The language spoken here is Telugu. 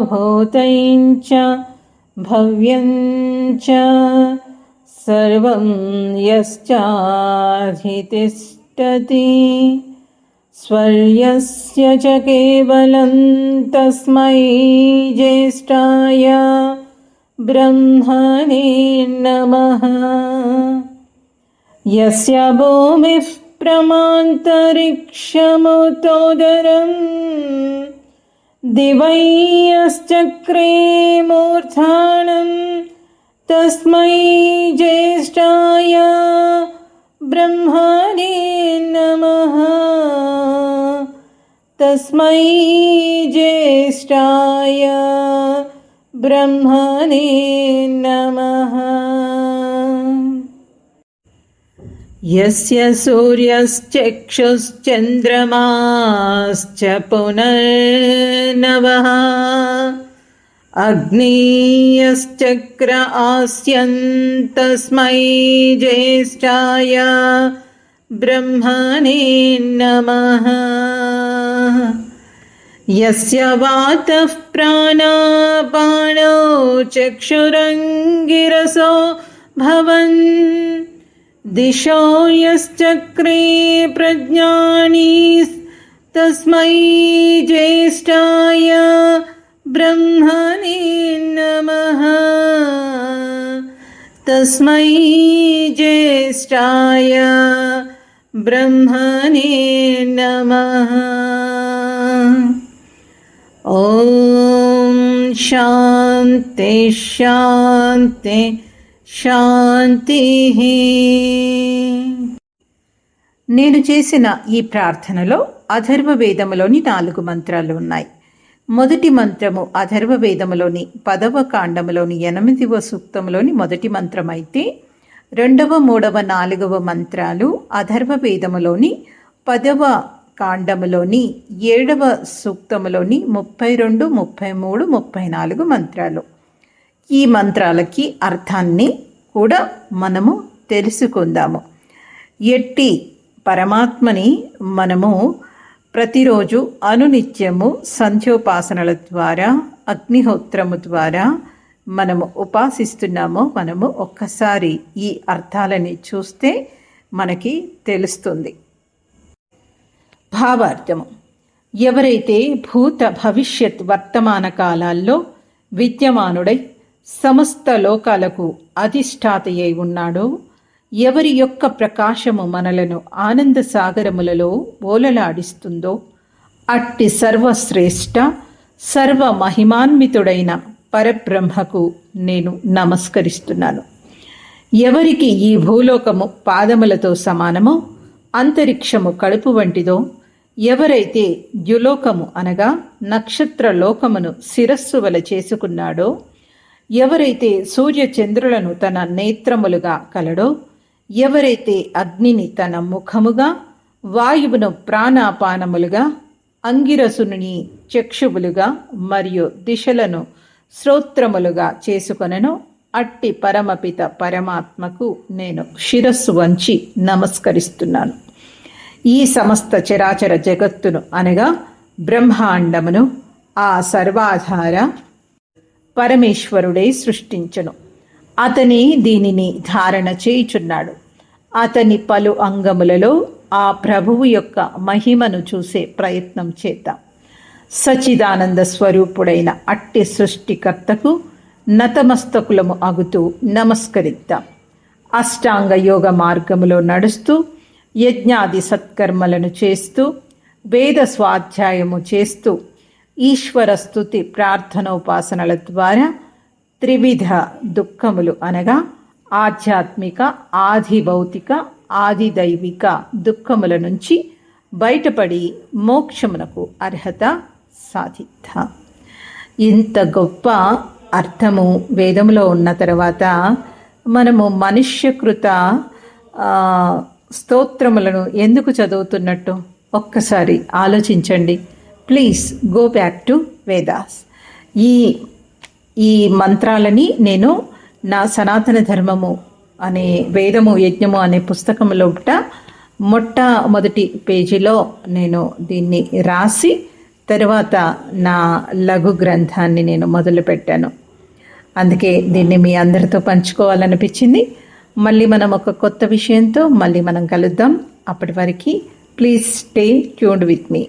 भूतं च, भव्यं च, सर्वं यश्चाधितिष्ठति। स्वर्यस्य च केवलं तस्मै ज्येष्ठाय ब्रह्मणे नमः। यस्य भूमिः प्रमान्तरिक्षमुतोदरम् दिवैयश्चक्रे मूर्धानं तस्मै ज्येष्ठाय ब्रह्मणे नमः तस्मै ज्येष्ठाय ब्रह्मणे नमः यस्य सूर्यश्चक्षुश्चन्द्रमाश्च पुनर्नवः अग्नीयश्चक्र आस्यन्तस्मै ज्येष्ठाय ब्रह्मणे नमः। यस्य वातः प्राणापाणौ चक्षुरङ्गिरसो भवन्। दिशो यश्चक्रे प्रज्ञानी तस्मै ज्येष्ठाय ब्रह्मणे नमः। तस्मै ज्येष्ठाय ब्रह्मणे नमः। ॐ शान्ति शान्ति। శాంతి. నేను చేసిన ఈ ప్రార్థనలో అథర్వ వేదములోని నాలుగు మంత్రాలు ఉన్నాయి. మొదటి మంత్రము అథర్వ వేదములోని పదవ కాండములోని ఎనిమిదవ సూక్తములోని మొదటి మంత్రం అయితే రెండవ మూడవ నాలుగవ మంత్రాలు అథర్వ వేదములోని పదవ కాండములోని ఏడవ సూక్తములోని ముప్పై రెండు ముప్పై మూడు ముప్పై నాలుగు మంత్రాలు. ఈ మంత్రాలకి అర్థాన్ని కూడా మనము తెలుసుకుందాము. ఎట్టి పరమాత్మని మనము ప్రతిరోజు అనునిత్యము సంధ్యోపాసనల ద్వారా అగ్నిహోత్రము ద్వారా మనము ఉపాసిస్తున్నామో మనము ఒక్కసారి ఈ అర్థాలని చూస్తే మనకి తెలుస్తుంది. భావార్థము. ఎవరైతే భూత భవిష్యత్ వర్తమాన కాలాల్లో విద్యమానుడై సమస్త లోకాలకు అధిష్టాతయ్యై ఉన్నాడో. ఎవరి యొక్క ప్రకాశము మనలను ఆనంద సాగరములలో ఓలలాడిస్తుందో అట్టి సర్వశ్రేష్ఠ సర్వ మహిమాన్వితుడైన పరబ్రహ్మకు నేను నమస్కరిస్తున్నాను. ఎవరికి ఈ భూలోకము పాదములతో సమానమో అంతరిక్షము కడుపు వంటిదో ఎవరైతే ద్యులోకము అనగా నక్షత్ర లోకమును శిరస్సు వల చేసుకున్నాడో ఎవరైతే సూర్యచంద్రులను తన నేత్రములుగా కలడో ఎవరైతే అగ్నిని తన ముఖముగా వాయువును ప్రాణాపానములుగా అంగిరసుని చక్షువులుగా మరియు దిశలను శ్రోత్రములుగా చేసుకొనను అట్టి పరమపిత పరమాత్మకు నేను శిరస్సు వంచి నమస్కరిస్తున్నాను. ఈ సమస్త చరాచర జగత్తును అనగా బ్రహ్మాండమును ఆ సర్వాధార పరమేశ్వరుడే సృష్టించను. అతని దీనిని ధారణ చేయుచున్నాడు. అతని పలు అంగములలో ఆ ప్రభువు యొక్క మహిమను చూసే ప్రయత్నం చేద్దాం సచిదానంద స్వరూపుడైన అట్టి సృష్టికర్తకు నతమస్తకులము అగుతూ నమస్కరిద్దాం. అష్టాంగ యోగ మార్గములో నడుస్తూ యజ్ఞాది సత్కర్మలను చేస్తూ వేద స్వాధ్యాయము చేస్తూ ఈశ్వర స్థుతి ప్రార్థనోపాసనల ద్వారా త్రివిధ దుఃఖములు అనగా ఆధ్యాత్మిక ఆది భౌతిక ఆది దైవిక దుఃఖముల నుంచి బయటపడి మోక్షమునకు అర్హత సాధిత. ఇంత గొప్ప అర్థము వేదములో ఉన్న తర్వాత మనము మనుష్యకృత స్తోత్రములను ఎందుకు చదువుతున్నట్టు? ఒక్కసారి ఆలోచించండి. Please go back to Vedas. ఈ ఈ మంత్రాలని నేను నా సనాతన ధర్మము అనే వేదము యజ్ఞము అనే పుస్తకంలోట మొట్టమొదటి పేజీలో నేను దీన్ని రాసి తరువాత నా లఘు గ్రంథాన్ని నేను మొదలుపెట్టాను అందుకే దీన్ని మీ అందరితో పంచుకోవాలనిపించింది. మళ్ళీ మనం ఒక కొత్త విషయంతో మళ్ళీ మనం కలుద్దాం. అప్పటి వరకు please stay tuned with me.